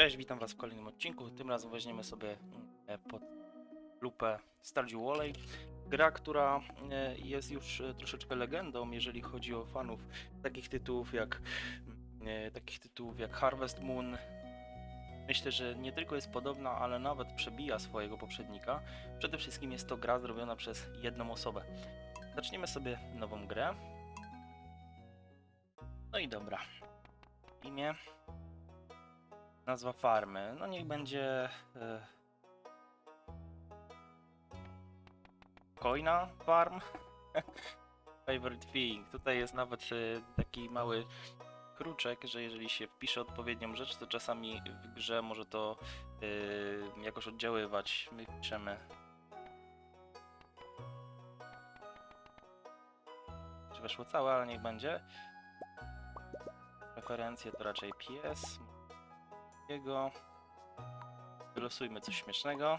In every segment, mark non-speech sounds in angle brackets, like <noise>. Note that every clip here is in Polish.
Cześć, witam was w kolejnym odcinku. Tym razem weźmiemy sobie e, pod lupę Stardew Valley. Gra, która e, jest już e, troszeczkę legendą, jeżeli chodzi o fanów takich tytułów jak e, takich tytułów jak Harvest Moon. Myślę, że nie tylko jest podobna, ale nawet przebija swojego poprzednika. Przede wszystkim jest to gra zrobiona przez jedną osobę. Zaczniemy sobie nową grę. No i dobra. Imię. Nazwa farmy. No niech będzie. E... Coina Farm. <laughs> Favorite thing. Tutaj jest nawet e, taki mały kruczek, że jeżeli się wpisze odpowiednią rzecz, to czasami w grze może to e, jakoś oddziaływać. My piszemy. Weszło całe, ale niech będzie. Preferencje to raczej pies. Jego. Wylosujmy coś śmiesznego.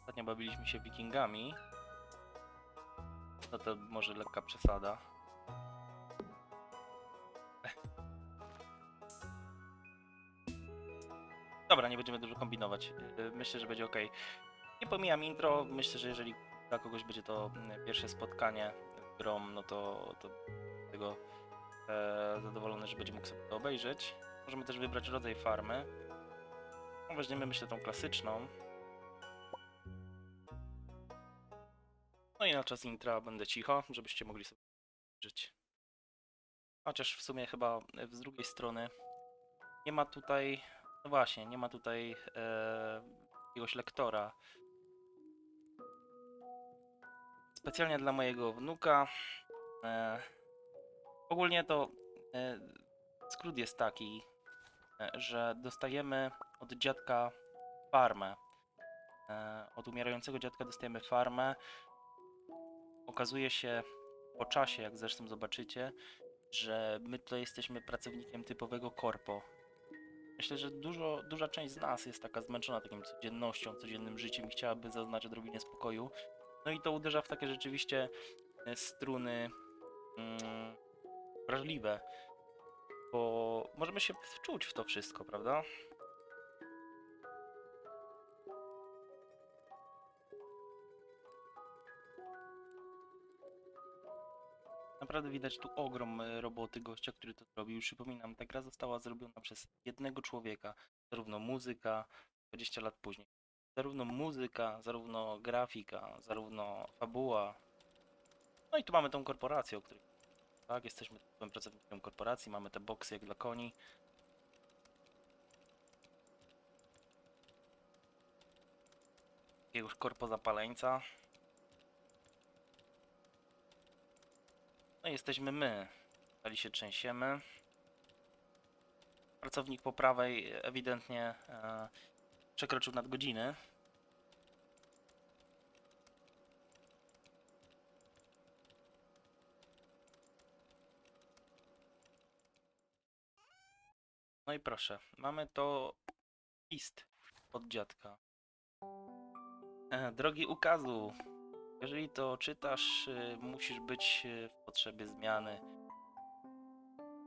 Ostatnio bawiliśmy się wikingami. No to może lekka przesada. Dobra, nie będziemy dużo kombinować. Yy, Myślę, że będzie ok. Nie pomijam intro. Myślę, że jeżeli dla kogoś będzie to mm, pierwsze spotkanie grą, no to, to tego zadowolony, że będzie mógł sobie to obejrzeć. Możemy też wybrać rodzaj farmy. No, Weźmiemy myślę tą klasyczną. No i na czas intra będę cicho, żebyście mogli sobie żyć. Chociaż w sumie chyba z drugiej strony nie ma tutaj, no właśnie, nie ma tutaj e, jakiegoś lektora. Specjalnie dla mojego wnuka. E, ogólnie to e, skrót jest taki, e, że dostajemy od dziadka farmę. E, Od umierającego dziadka dostajemy farmę. Okazuje się po czasie, jak zresztą zobaczycie, że my tutaj jesteśmy pracownikiem typowego korpo. Myślę, że dużo, duża część z nas jest taka zmęczona taką codziennością, codziennym życiem i chciałaby zaznać odrobinę spokoju. No i to uderza w takie rzeczywiście e, struny mm, wrażliwe bo możemy się wczuć w to wszystko, prawda? Naprawdę widać tu ogrom e, roboty gościa, który to zrobił. Przypominam, ta gra została zrobiona przez jednego człowieka. Zarówno muzyka, 20 lat później. Zarówno muzyka, zarówno grafika, zarówno fabuła. No i tu mamy tą korporację, o której tak, jesteśmy typowym pracownikiem korporacji, mamy te boksy jak dla koni. Jakiegoś korpo zapaleńca. No jesteśmy my. Dali się trzęsiemy. Pracownik po prawej ewidentnie e, przekroczył nadgodziny. No i proszę, mamy to list od dziadka. E, Drogi ukazu, jeżeli to czytasz, y, musisz być y, w potrzebie zmiany.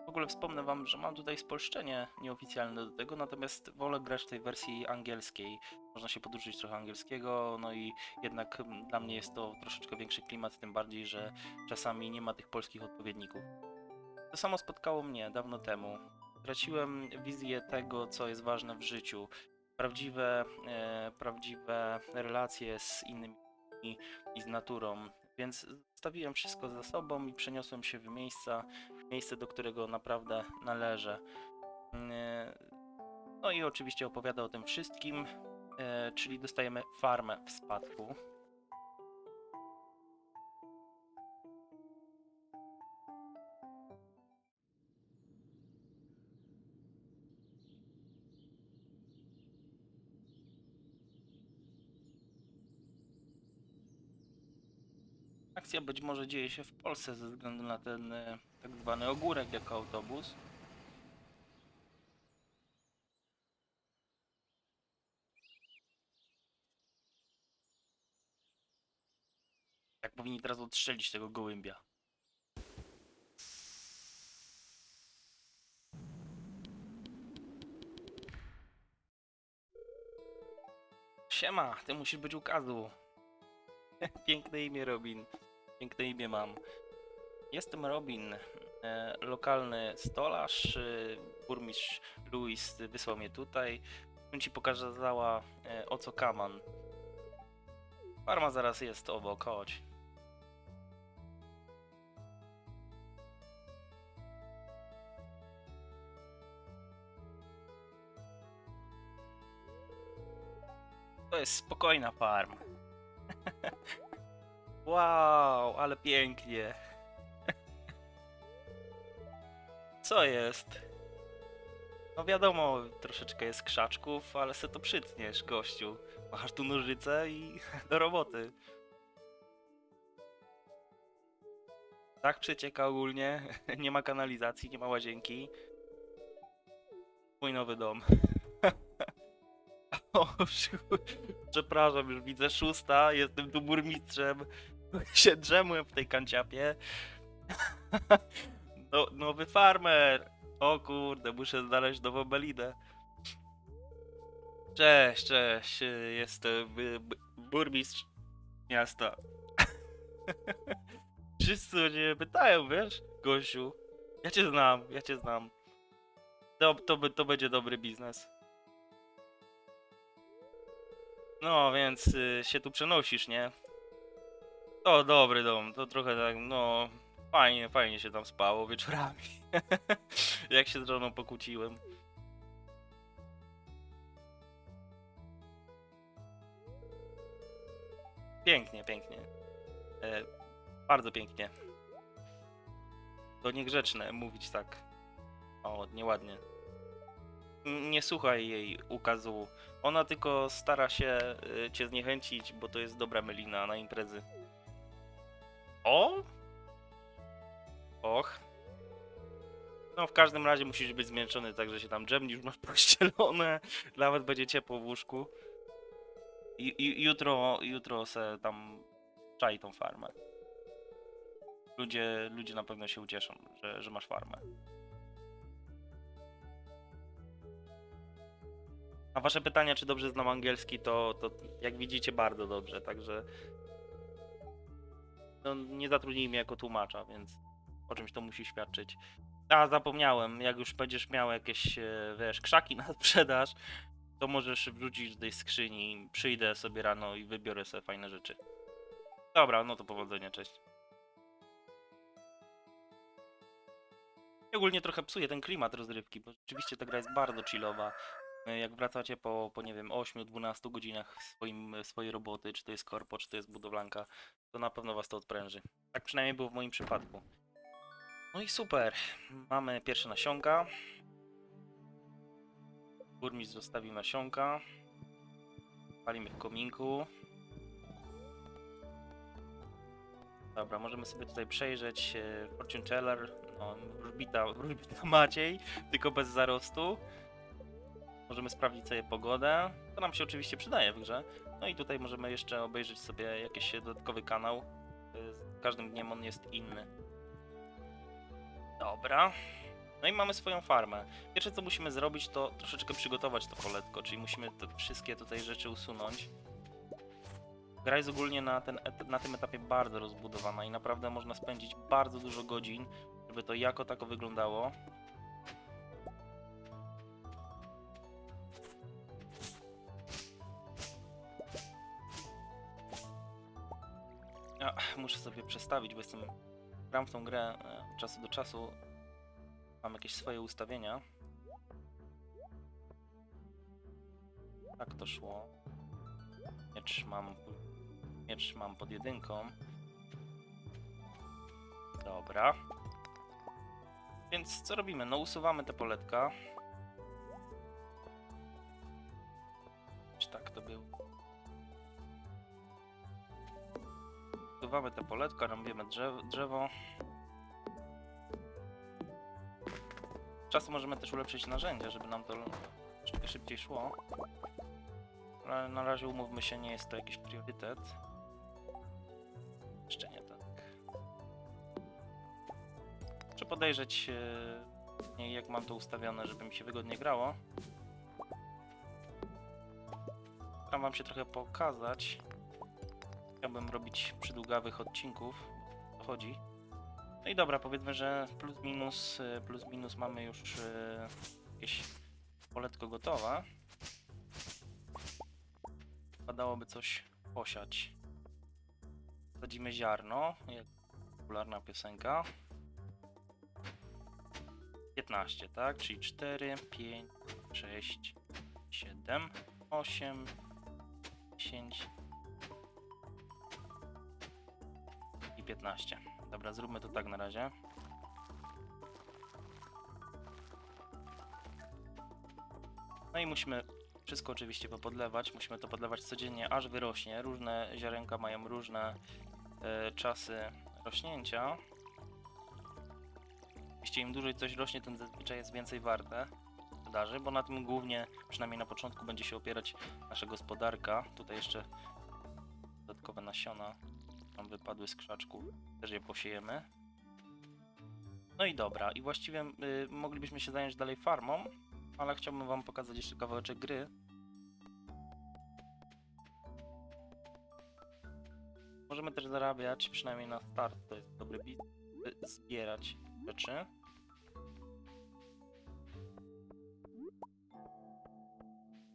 W ogóle wspomnę wam, że mam tutaj spolszczenie nieoficjalne do tego, natomiast wolę grać w tej wersji angielskiej. Można się poduczyć trochę angielskiego, no i jednak dla mnie jest to troszeczkę większy klimat, tym bardziej, że czasami nie ma tych polskich odpowiedników. To samo spotkało mnie dawno temu. Traciłem wizję tego, co jest ważne w życiu. Prawdziwe, e, prawdziwe relacje z innymi i z naturą. Więc zostawiłem wszystko za sobą i przeniosłem się w miejsca, miejsce, do którego naprawdę należę. E, No i oczywiście opowiada o tym wszystkim, e, czyli dostajemy farmę w spadku. sytuacja być może dzieje się w Polsce ze względu na ten e, tak zwany ogórek jako autobus. Tak powinni teraz odstrzelić tego gołębia. Siema, ty musisz być ukazu. <laughs> Piękne imię Robin. Piękne imię mam. Jestem Robin, e, lokalny stolarz. E, burmistrz Louis wysłał mnie tutaj. Bym ci pokazała e, o co kaman. Farma zaraz jest obok, chodź. To jest spokojna farma. <laughs> wow, ale pięknie. Co jest? No wiadomo, troszeczkę jest krzaczków, ale se to przytniesz, gościu. Masz tu nożyce i <laughs> do roboty. Tak przecieka ogólnie, <laughs> nie ma kanalizacji, nie ma łazienki. Mój nowy dom. <laughs> O, przepraszam, już widzę szósta, jestem tu burmistrzem. <laughs> Się drzemłem w tej kanciapie. <laughs> No, nowy farmer. O kurde, muszę znaleźć nową Belidę. Cześć, cześć, jestem y, burmistrz miasta. <laughs> Wszyscy ciebie pytają, wiesz, gościu. Ja cię znam, ja cię znam. To, to, to będzie dobry biznes. No, więc y, się tu przenosisz, nie? To dobry dom, to trochę tak, no... Fajnie, fajnie się tam spało wieczorami. <laughs> Jak się z żoną pokłóciłem. Pięknie, pięknie. E, bardzo pięknie. To niegrzeczne mówić tak. O, nieładnie. Nie słuchaj jej ukazu. Ona tylko stara się y, cię zniechęcić, bo to jest dobra melina na imprezy. O! Och. No, w każdym razie musisz być zmęczony, tak że się tam drzemnisz, masz <laughs> pościelone, nawet będzie ciepło w łóżku. I, i, jutro, jutro se tam czai tą farmę. Ludzie, ludzie na pewno się ucieszą, że, że masz farmę. A wasze pytania, czy dobrze znam angielski, to, to jak widzicie bardzo dobrze, także no, nie zatrudnij mnie jako tłumacza, więc o czymś to musi świadczyć. A, zapomniałem, jak już będziesz miał jakieś, e, wiesz, krzaki <laughs> na sprzedaż, to możesz wrzucić do tej skrzyni, przyjdę sobie rano i wybiorę sobie fajne rzeczy. Dobra, no to powodzenia, cześć. I Ogólnie trochę psuje ten klimat rozrywki, bo rzeczywiście ta gra jest bardzo chillowa. E, Jak wracacie po, po nie wiem, 8-12 godzinach swoim, swojej roboty, czy to jest korpo, czy to jest budowlanka, to na pewno was to odpręży. Tak przynajmniej było w moim przypadku. No i super. Mamy pierwsze nasionka. Burmistrz zostawił nasionka. Palimy w kominku. Dobra, możemy sobie tutaj przejrzeć e, Fortune Teller. No, wróżbita, wróżbita Maciej, tylko bez zarostu. Możemy sprawdzić sobie pogodę. To nam się oczywiście przydaje w grze. No i tutaj możemy jeszcze obejrzeć sobie jakiś dodatkowy kanał. Y, Z każdym dniem on jest inny. Dobra. No i mamy swoją farmę. Pierwsze co musimy zrobić to troszeczkę przygotować to poletko, czyli musimy te wszystkie tutaj rzeczy usunąć. Gra jest ogólnie na, ten, na tym etapie bardzo rozbudowana i naprawdę można spędzić bardzo dużo godzin, żeby to jako tako wyglądało. <clears throat> Muszę sobie przestawić, bo jestem. Gram w tą grę e, od czasu do czasu. Mam jakieś swoje ustawienia. Tak to szło. Miecz mam. Miecz mam pod jedynką. Dobra. Więc co robimy? No usuwamy te poletka. Usuwamy te poletka, robimy drzew, drzewo. Czasem możemy też ulepszyć narzędzia, żeby nam to szybciej szło. Ale na razie umówmy się, nie jest to jakiś priorytet. Jeszcze nie tak. Muszę podejrzeć, e, jak mam to ustawione, żeby mi się wygodnie grało. Tam wam się trochę pokazać. Chciałbym robić przydługawych odcinków. Chodzi. No i dobra, powiedzmy, że plus minus, y, plus minus mamy już y, jakieś poletko gotowe. Padałoby coś posiać. Sadzimy ziarno, jak popularna piosenka. 15, tak? Czyli 4, 5, 6, 7, 8, 10 15. Dobra, zróbmy to tak na razie. No i musimy wszystko oczywiście popodlewać. Musimy to podlewać codziennie, aż wyrośnie. Różne ziarenka mają różne e, czasy rośnięcia. Oczywiście im dłużej coś rośnie, tym zazwyczaj jest więcej warte sprzedaży, bo na tym głównie, przynajmniej na początku, będzie się opierać nasza gospodarka. Tutaj jeszcze dodatkowe nasiona wypadły z krzaczków, też je posiejemy. No i dobra, i właściwie y, moglibyśmy się zająć dalej farmą, ale chciałbym wam pokazać jeszcze kawałeczek gry. Możemy też zarabiać, przynajmniej na start, to jest dobry bit, zbierać rzeczy.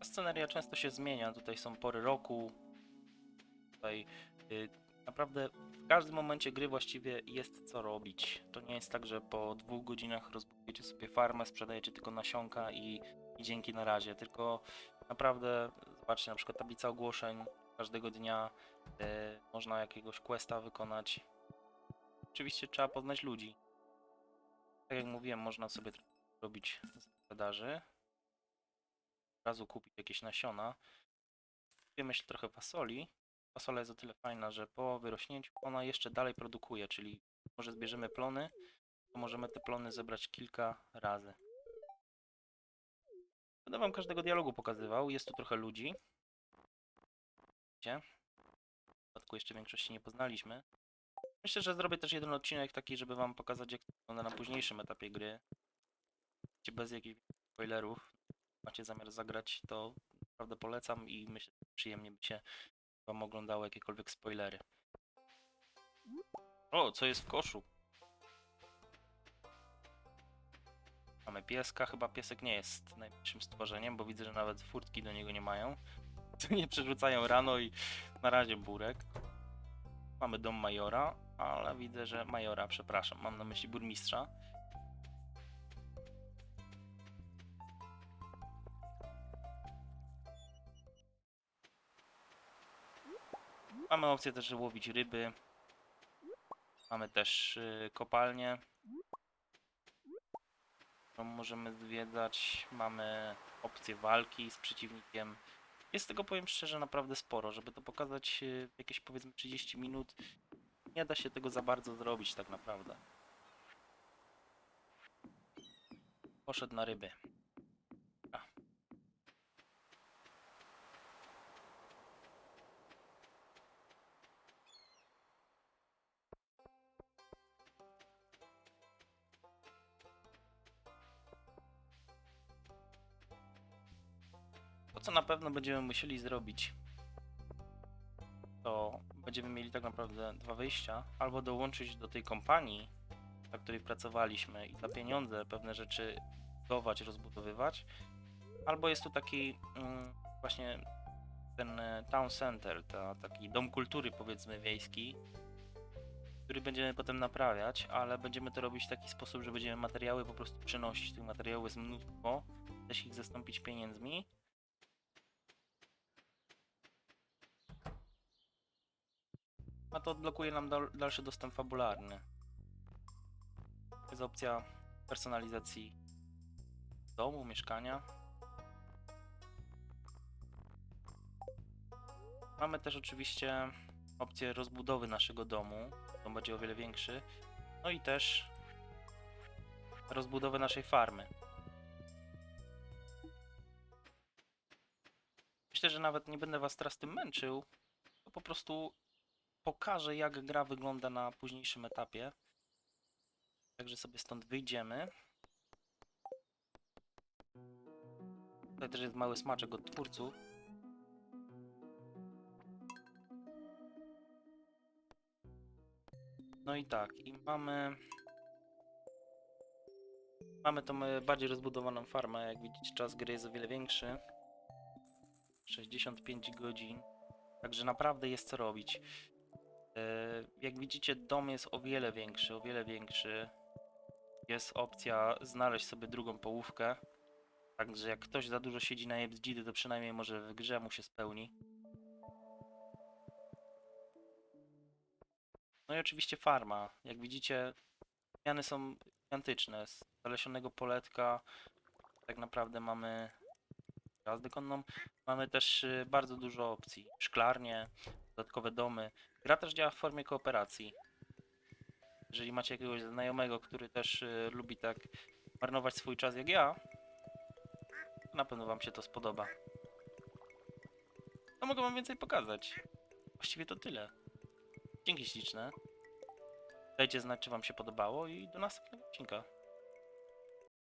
Sceneria często się zmienia, tutaj są pory roku, tutaj y, naprawdę w każdym momencie gry właściwie jest co robić. To nie jest tak, że po dwóch godzinach rozbudujecie sobie farmę, sprzedajecie tylko nasionka i, i dzięki na razie, tylko naprawdę zobaczcie na przykład tablica ogłoszeń każdego dnia y, można jakiegoś questa wykonać. Oczywiście trzeba poznać ludzi. Tak jak mówiłem, można sobie robić sprzedaży. Od razu kupić jakieś nasiona. Kupię myślę trochę fasoli. Fasola jest o tyle fajna, że po wyrośnięciu ona jeszcze dalej produkuje, czyli może zbierzemy plony, to możemy te plony zebrać kilka razy. Będę wam każdego dialogu pokazywał. Jest tu trochę ludzi. Gdzie? W przypadku jeszcze większości nie poznaliśmy. Myślę, że zrobię też jeden odcinek taki, żeby wam pokazać jak to wygląda na późniejszym etapie gry. Gdzie bez jakichś spoilerów macie zamiar zagrać, to naprawdę polecam i myślę, że przyjemnie by się wam oglądało jakiekolwiek spoilery. O, co jest w koszu? Mamy pieska, chyba piesek nie jest najmniejszym stworzeniem, bo widzę, że nawet furtki do niego nie mają. <laughs> nie przerzucają rano i na razie burek. Mamy dom majora, ale widzę, że majora, przepraszam, mam na myśli burmistrza. Mamy opcję też, łowić ryby. Mamy też y, kopalnię, którą możemy zwiedzać. Mamy opcję walki z przeciwnikiem. Jest tego, powiem szczerze, naprawdę sporo. Żeby to pokazać y, w jakieś powiedzmy 30 minut, nie da się tego za bardzo zrobić tak naprawdę. Poszedł na ryby. Co na pewno będziemy musieli zrobić, to będziemy mieli tak naprawdę dwa wyjścia. Albo dołączyć do tej kompanii, na której pracowaliśmy i za pieniądze pewne rzeczy budować, rozbudowywać. Albo jest tu taki mm, właśnie ten e, town center, ta, taki dom kultury powiedzmy wiejski, który będziemy potem naprawiać, ale będziemy to robić w taki sposób, że będziemy materiały po prostu przenosić. Tych materiałów jest mnóstwo, da się ich zastąpić pieniędzmi. A to odblokuje nam dal dalszy dostęp fabularny. Jest opcja personalizacji domu, mieszkania. Mamy też oczywiście opcję rozbudowy naszego domu. Dom będzie o wiele większy. No i też rozbudowę naszej farmy. Myślę, że nawet nie będę was teraz tym męczył. To po prostu pokażę, jak gra wygląda na późniejszym etapie. Także sobie stąd wyjdziemy. Tutaj też jest mały smaczek od twórców. No i tak, i mamy... Mamy tą e, bardziej rozbudowaną farmę, jak widzicie czas gry jest o wiele większy. 65 godzin. Także naprawdę jest co robić. E, Jak widzicie dom jest o wiele większy, o wiele większy. Jest opcja znaleźć sobie drugą połówkę. Także jak ktoś za dużo siedzi na Jebzdzidy, to przynajmniej może w grze mu się spełni. No i oczywiście farma. Jak widzicie, zmiany są gigantyczne. Z zalesionego poletka tak naprawdę mamy jazdę konną. Mamy też y, bardzo dużo opcji. Szklarnie, dodatkowe domy. Gra też działa w formie kooperacji. Jeżeli macie jakiegoś znajomego, który też y, lubi tak marnować swój czas jak ja, to na pewno wam się to spodoba. No mogę wam więcej pokazać. Właściwie to tyle. Dzięki śliczne. Dajcie znać, czy wam się podobało i do następnego odcinka.